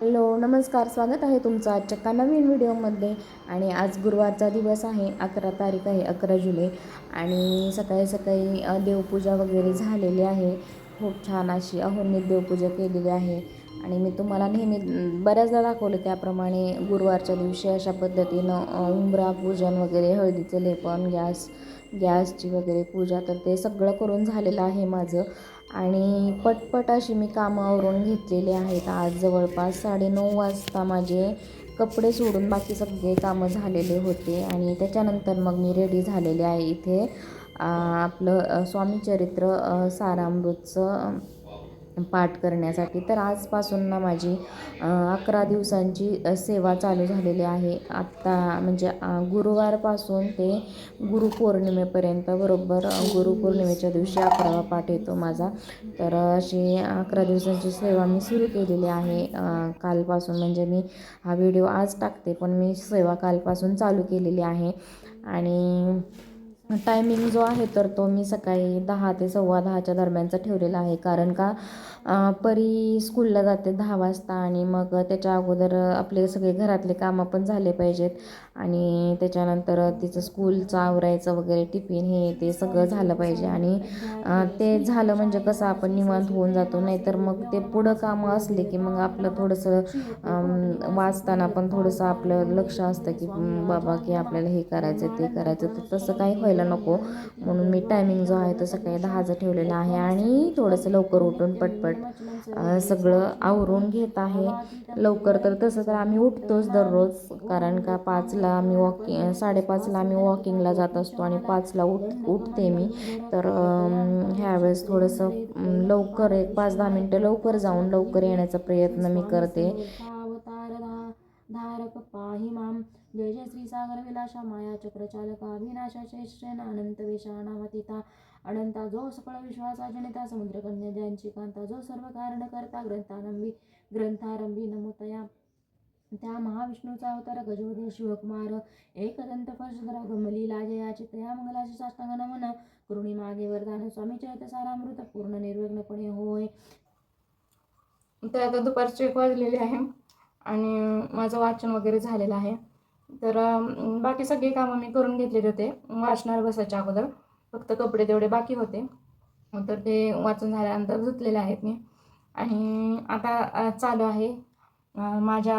Hello नमस्कार. स्वागत आहे तुमचं आजच्या एका नवीन व्हिडिओमध्ये. आणि आज गुरुवारचा दिवस आहे अकरा तारीख आहे अकरा जुलै. आणि सकाळी सकाळी देवपूजा वगैरे झालेली आहे. खूप छान अशी अहोनित देवपूजा केलेली आहे. आणि मी तुम्हाला नेहमी बऱ्याचदा दाखवलं त्याप्रमाणे गुरुवारच्या दिवशी अशा पद्धतीनं उंबरा पूजन वगैरे हळदीचं लेपन गॅस गॅसची वगैरे पूजा तर ते सगळं करून झालेलं आहे माझं. आणि पटपट अशी मी कामं आवरून घेतलेली आहेत. आज जवळपास साडेनऊ वाजता माझे कपडे सोडून बाकी सगळे कामं झालेले होते आणि त्याच्यानंतर मग मी रेडी झालेले आहे इथे. आपलं स्वामीचरित्र सारामृतचं पाठ करण्यासाठी. तर आजपासून ना माझी अकरा दिवसांची सेवा चालू झालेली आहे. आत्ता म्हणजे गुरुवारपासून ते गुरुपौर्णिमेपर्यंत बरोबर गुरुपौर्णिमेच्या दिवशी अकरावा पाठ येतो माझा. तर अशी अकरा दिवसांची सेवा मी सुरू केलेली आहे. कालपासून म्हणजे मी हा व्हिडिओ आज टाकते पण मी सेवा कालपासून चालू केलेली आहे. आणि टायमिंग जो आहे तर तो मी सकाळी दहा ते सव्वा दहाच्या दरम्यानचा ठेवलेला आहे. कारण का परी स्कूलला जाते दहा वाजता आणि मग त्याच्या अगोदर आपले सगळे घरातले कामं पण झाले पाहिजेत. आणि त्याच्यानंतर तिचं स्कूलचं आवरायचं वगैरे टिफिन हे ते सगळं झालं पाहिजे. आणि ते झालं म्हणजे कसं आपण निवांत होऊन जातो. नाहीतर मग ते पुढं कामं असले की मग आपलं थोडंसं वाचताना पण थोडंसं आपलं लक्ष असतं की बाबा की आपल्याला हे करायचं ते करायचं तर तसं काही व्हायला नको. म्हणून मी टायमिंग जो आहे तो सकाळी दहाचा ठेवलेला आहे आणि थोडंसं लवकर उठून पटपट सगळं आवरून घेत आहे. लवकर तर तसं तर आम्ही उठतोच दररोज कारण का पाचला आम्ही वॉकिंग साडेपाचला आम्ही वॉकिंगला जात असतो आणि पाचला उठ उठते मी. तर ह्यावेळेस थोडंसं लवकर एक पाच दहा मिनटं लवकर जाऊन लवकर येण्याचा प्रयत्न मी करते. अवतार धारक पाहि माम जय जय श्री सागर विलासा माया चक्र चालका विनाशा चैश्चन अनंत विषाणावतिता अनंता जो सकळ विश्वासा जनिता समुद्र कन्या ज्यांची कांता जो सर्व कारण करता ग्रंथारंभी ग्रंथारंभी नमोतया त्या महाविष्णूचा अवतार गजोदय शिवकुमार एकदंत फर्शधरा गमलीला लाजयाचे तया मंगलाची साष्टांग नमन कृणी मागे वरदान स्वामी चरित सारामृत पूर्ण निर्विघ्नपणे होय. तर आता दुपारचे एक वाजलेले आहे आणि माझं वाचन वगैरे झालेलं आहे. तर बाकी सगळी कामं मी करून घेतलेले होते. वाचणार बसायच्या अगोदर. फक्त कपडे तेवढे बाकी होते. तर ते वाचून झाल्यानंतर धुतलेले आहेत मी. आणि आता चालू आहे माझ्या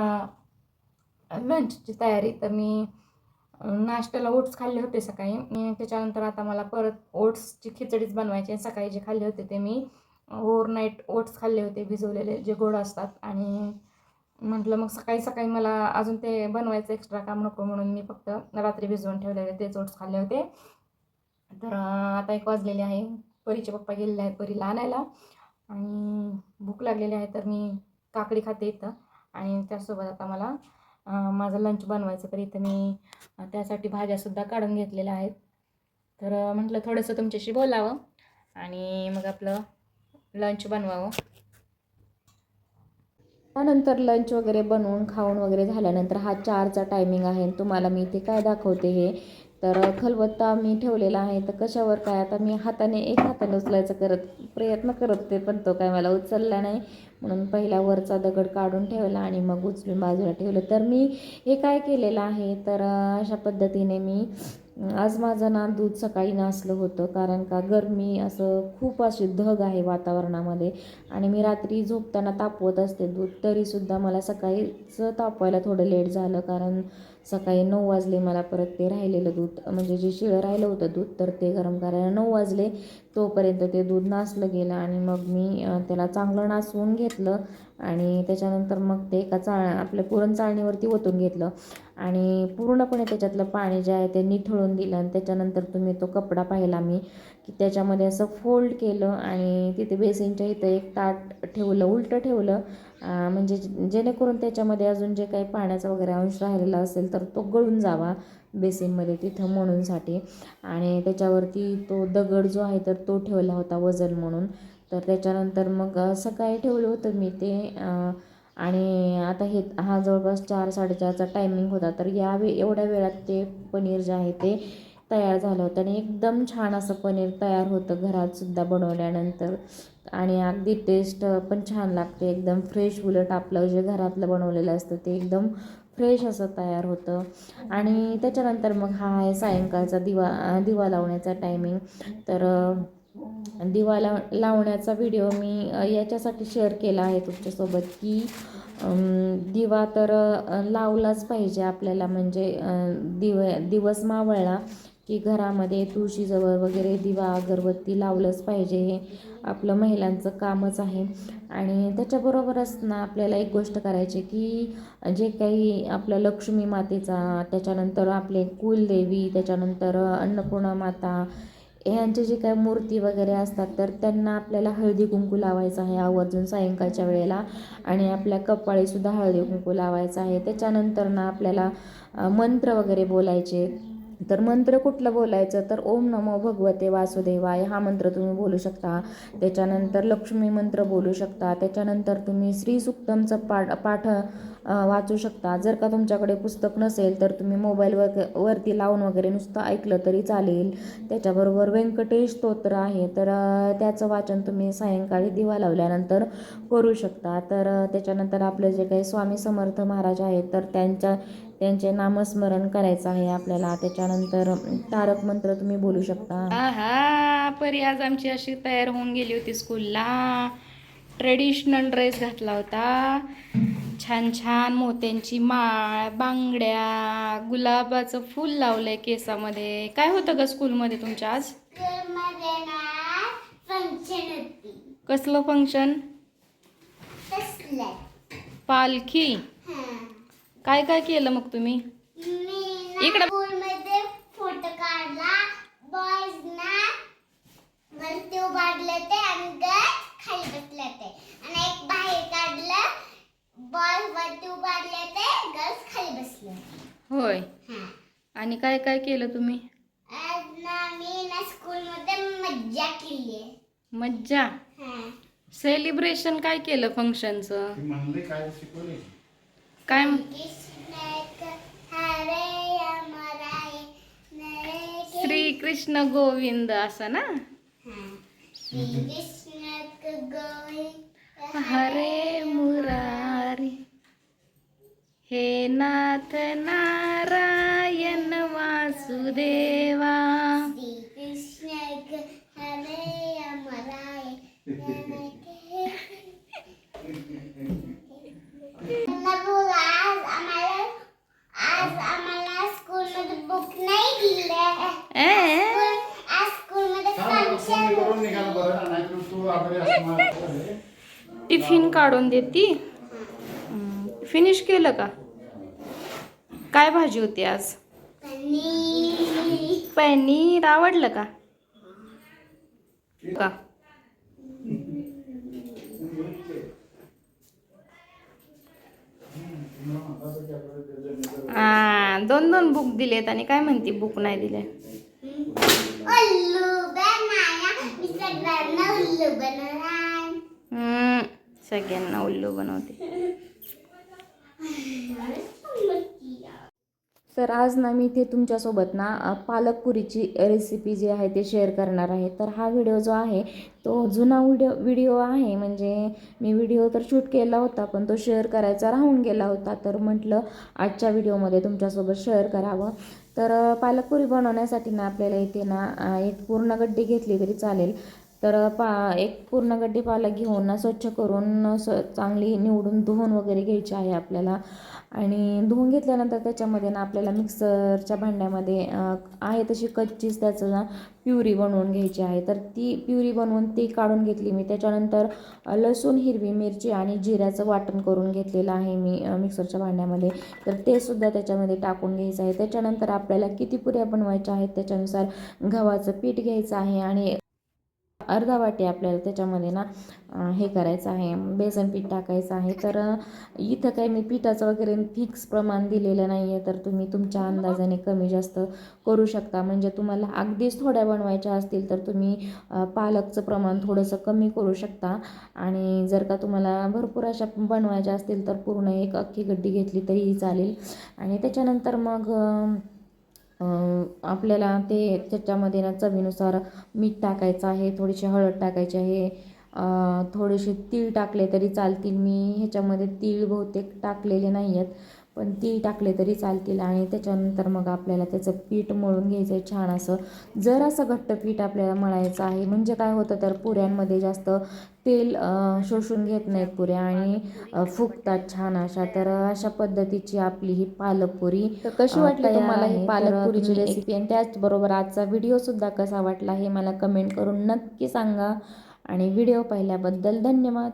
लंचची तयारी. तर मी नाश्त्याला ओट्स खाल्ले होते सकाळी. त्याच्यानंतर आता मला परत ओट्सची खिचडीच बनवायची आहे. सकाळी जे खाल्ले होते ते मी ओव्हरनाईट ओट्स खाल्ले होते भिजवलेले जे गोड असतात. आणि म्हटलं मग सकाळी सकाळी मला अजून ते बनवायचं एक्स्ट्रा काम नको म्हणून मी फक्त रात्री भिजवून ठेवलेले तेच ओट्स खाल्ले होते. तर आता एक वाजलेले आहे. परीचे पप्पा गेलेले आहेत परीला आणायला. आणि भूक लागलेली आहे तर मी काकडी खाते इथं. आणि त्यासोबत आता मला माझं लंच बनवायचं तर इथं मी त्यासाठी भाज्यासुद्धा काढून घेतलेल्या आहेत. तर म्हटलं थोडंसं तुमच्याशी बोलावं आणि मग आपलं लंच बनवावं. त्यानंतर लंच वगैरे बनवून खाऊन वगैरे झाल्यानंतर हा चारचा टायमिंग आहे. तुम्हाला मी इथे काय दाखवते हे? तर खलबत्ता मी ठेवलेला आहे. तर कशावर काय? आता मी हाताने एक हाताने उचलायचं करत प्रयत्न करत ते पण तो काय मला उचलला नाही. म्हणून पहिला वरचा दगड काढून ठेवला आणि मग उचलून बाजूला ठेवलं. तर मी हे काय केलेलं आहे? तर अशा पद्धतीने मी आज माझं ना दूध सकाळी नासलं होतं कारण का गरमी असं खूप अशी धग आहे वातावरणामध्ये. आणि मी रात्री झोपताना तापवत असते दूध तरीसुद्धा मला सकाळीच तापवायला थोडं लेट झालं कारण सकाळी नऊ वाजले मला परत ते राहिलेलं दूध म्हणजे जे शिळं राहिलं होतं दूध तर ते गरम करायला नऊ वाजले. तोपर्यंत ते दूध नासलं गेलं आणि मग मी त्याला चांगलं नासवून घेतलं आणि त्याच्यानंतर मग ते एका चाळ आपल्या पुरण चाळणीवरती ओतून घेतलं. आणि पूर्णपणे त्याच्यातलं पाणी जे आहे ते निथळून दिलं आणि त्याच्यानंतर तुम्ही तो कपडा पाहिला मी की त्याच्यामध्ये असं फोल्ड केलं आणि तिथे बेसिनच्या इथं एक ताट ठेवलं उलटं ठेवलं म्हणजे जेणेकरून त्याच्यामध्ये अजून जे काही पाण्याचा वगैरे अंश राहिलेला असेल तर तो गळून जावा बेसिनमध्ये तिथं म्हणूनसाठी आणि त्याच्यावरती तो दगड जो आहे तर तो ठेवला होता वजन म्हणून. तर त्याच्यानंतर मग सकाळी ठेवलं होतं मी ते आणि आता हे हा जवळपास चार साडेचारचा टायमिंग होता. तर या वे एवढ्या वेळात ते पनीर जे आहे ते तयार झालं होतं. आणि एकदम छान असं पनीर तयार होतं घरातसुद्धा बनवल्यानंतर. आणि अगदी टेस्ट पण छान लागते. एकदम फ्रेश उलट आपलं जे घरातलं बनवलेलं असतं ते एकदम फ्रेश असं तयार होतं. आणि त्याच्यानंतर मग हा आहे सायंकाळचा दिवा दिवा लावण्याचा टायमिंग तर दिवा लाव लावण्याचा व्हिडिओ मी याच्यासाठी शेअर केला आहे तुमच्यासोबत की दिवा तर लावलाच पाहिजे आपल्याला. म्हणजे दिव दिवस मावळला. की घरामध्ये तुळशीजवळ वगैरे दिवा अगरबत्ती लावलंच पाहिजे हे आपलं महिलांचं कामच आहे. आणि त्याच्याबरोबरच ना आपल्याला एक गोष्ट करायची की जे काही आपलं लक्ष्मी मातेचा त्याच्यानंतर आपले कुलदेवी त्याच्यानंतर अन्नपूर्णा माता ह्यांचे जे काही मूर्ती वगैरे असतात तर त्यांना आपल्याला हळदी कुंकू लावायचं आहे आवर्जून सायंकाळच्या वेळेला. आणि आपल्या कपाळीसुद्धा हळदी कुंकू लावायचं आहे. त्याच्यानंतर ना आपल्याला मंत्र वगैरे बोलायचे. तर मंत्र कुठलं बोलायचं? तर ओम नमो भगवते वासुदेवाय हा मंत्र तुम्ही बोलू शकता. त्याच्यानंतर लक्ष्मी मंत्र बोलू शकता. त्याच्यानंतर तुम्ही श्री सुक्तमचं पाठ पाठ वाचू शकता. जर का तुमच्याकडे पुस्तक नसेल तर तुम्ही मोबाईलवर वरती लावून वगैरे नुसतं ऐकलं तरी चालेल. त्याच्याबरोबर व्यंकटेश स्तोत्र आहे. तर त्याचं वाचन तुम्ही सायंकाळी दिवा लावल्यानंतर करू शकता. तर त्याच्यानंतर आपले जे काही स्वामी समर्थ महाराज आहेत तर त्यांच्या त्यांचे नामस्मरण करायचं आहे आपल्याला. त्याच्यानंतर तारक मंत्र तुम्ही बोलू शकता. आहा परी आज आमची अशी तयार होऊन गेली होती स्कूलला ट्रेडिशनल ड्रेस घातला होता. छान छान मोत्यांची माळ बांगड्या गुलाबाचं फूल लावलंय केसामध्ये. काय होतं ग स्कूलमध्ये तुमच्या आज? स्कूलमध्ये ना फंक्शन होती. कसलं फंक्शन पालखी. हां. काय काय केलं मग तुम्ही? इकडं- फोटो काढला. बॉयज ना वरती उभारले ते आणि गर्ल्स खाली बसले ते आणि एक बाहेर काढलं. बॉयज वरती उभारले ते गर्ल्स खाली बसले होय. हां. आणि काय काय केलं तुम्ही? आज ना मी ना स्कूलमध्ये मज्जा केली आहे. मज्जा? हां. सेलिब्रेशन काय केलं फंक्शनचं म्हणले काय शिकवले काय? श्री कृष्ण गोविंद असं ना? हरे मुरारी हे नाथ नारायण वासुदेवा श्री कृष्ण हरे अमराय आज आम्हाला आज आम्हाला स्कूलमध्ये बुक नाही दिले ए आज स्कूलमध्ये फंक्शन करून निघाल बरं नाहीतर तू आपले असं मला- टिफिन काढून देती. फिनिश केलं का? काय भाजी होती आज? पनीर. पनीर आवडलं का? का? आ, दोन दोन बुक दिलेत आणि काय म्हणते बुक नाही दिले? हम्म, सगळ्यांना उल्लू बनवते. तर आज ना मी इथे तुमच्यासोबत ना पालकपुरीची पालक पुरीची रेसिपी जी आहे ते शेअर करणार आहे. तर हा व्हिडिओ जो आहे तो जुना व्हिडिओ व्हिडिओ आहे. म्हणजे मी व्हिडिओ तर शूट केला होता पण तो शेअर करायचा राहून गेला होता. तर म्हटलं आजच्या व्हिडिओमध्ये तुमच्यासोबत शेअर करावं. तर पालकपुरी पालक पुरी बनवण्यासाठी ना आपल्याला इथे ना एक पूर्ण गड्डी घेतली तरी चालेल. तर पा एक पूर्ण गड्डी पालक घेऊन ना स्वच्छ करून स चांगली निवडून धुवून वगैरे घ्यायची आहे आपल्याला. आणि धुवून घेतल्यानंतर त्याच्यामध्ये ना आपल्याला मिक्सरच्या भांड्यामध्ये आहे तशी कच्चीच त्याचं ना प्युरी बनवून घ्यायची आहे. तर ती प्युरी बनवून ती काढून घेतली मी. त्याच्यानंतर लसूण हिरवी मिरची आणि जिऱ्याचं वाटण करून घेतलेलं आहे मी मिक्सरच्या भांड्यामध्ये. तर ते सुद्धा त्याच्यामध्ये टाकून घ्यायचं आहे. त्याच्यानंतर आपल्याला किती पुऱ्या बनवायच्या आहेत त्याच्यानुसार गव्हाचं पीठ घ्यायचं आहे आणि अर्धा वाटी आपल्याला त्याच्यामध्ये ना हे करायचं आहे बेसन पीठ टाकायचं आहे. तर इथं काही मी पिठाचं वगैरे फिक्स प्रमाण दिलेलं नाही आहे तर तुम्ही तुमच्या अंदाजाने कमी जास्त करू शकता. म्हणजे तुम्हाला अगदीच थोड्या बनवायच्या असतील तर तुम्ही पालकचं प्रमाण थोडंसं कमी करू शकता. आणि जर का तुम्हाला भरपूर अशा बनवायच्या असतील तर पूर्ण एक अख्खी गड्डी घेतली तरीही चालेल. आणि त्याच्यानंतर मग आपल्याला ते त्याच्यामध्ये ना चवीनुसार मीठ टाकायचं आहे थोडीशी हळद टाकायची आहे थोडेसे तीळ टाकले तरी चालतील. मी ह्याच्यामध्ये तीळ बहुतेक टाकलेले नाही आहेत पण तीळ टाकले तरी चालतील आणि त्याच्यानंतर मग आपल्याला त्याचं पीठ मळून घ्यायचं आहे छान असं. जर असं घट्ट पीठ आपल्याला मळायचं आहे. म्हणजे काय होतं तर पुऱ्यांमध्ये जास्त तेल शोषून घेत नाहीत पुऱ्या आणि फुगतात छान अशा. तर अशा पद्धतीची आपली ही पालकपुरी तर कशी वाटली तुम्हाला ही पालकपुरीची रेसिपी आणि त्याचबरोबर आजचा व्हिडिओसुद्धा कसा वाटला हे मला कमेंट करून नक्की सांगा. आणि व्हिडिओ पाहिल्याबद्दल धन्यवाद.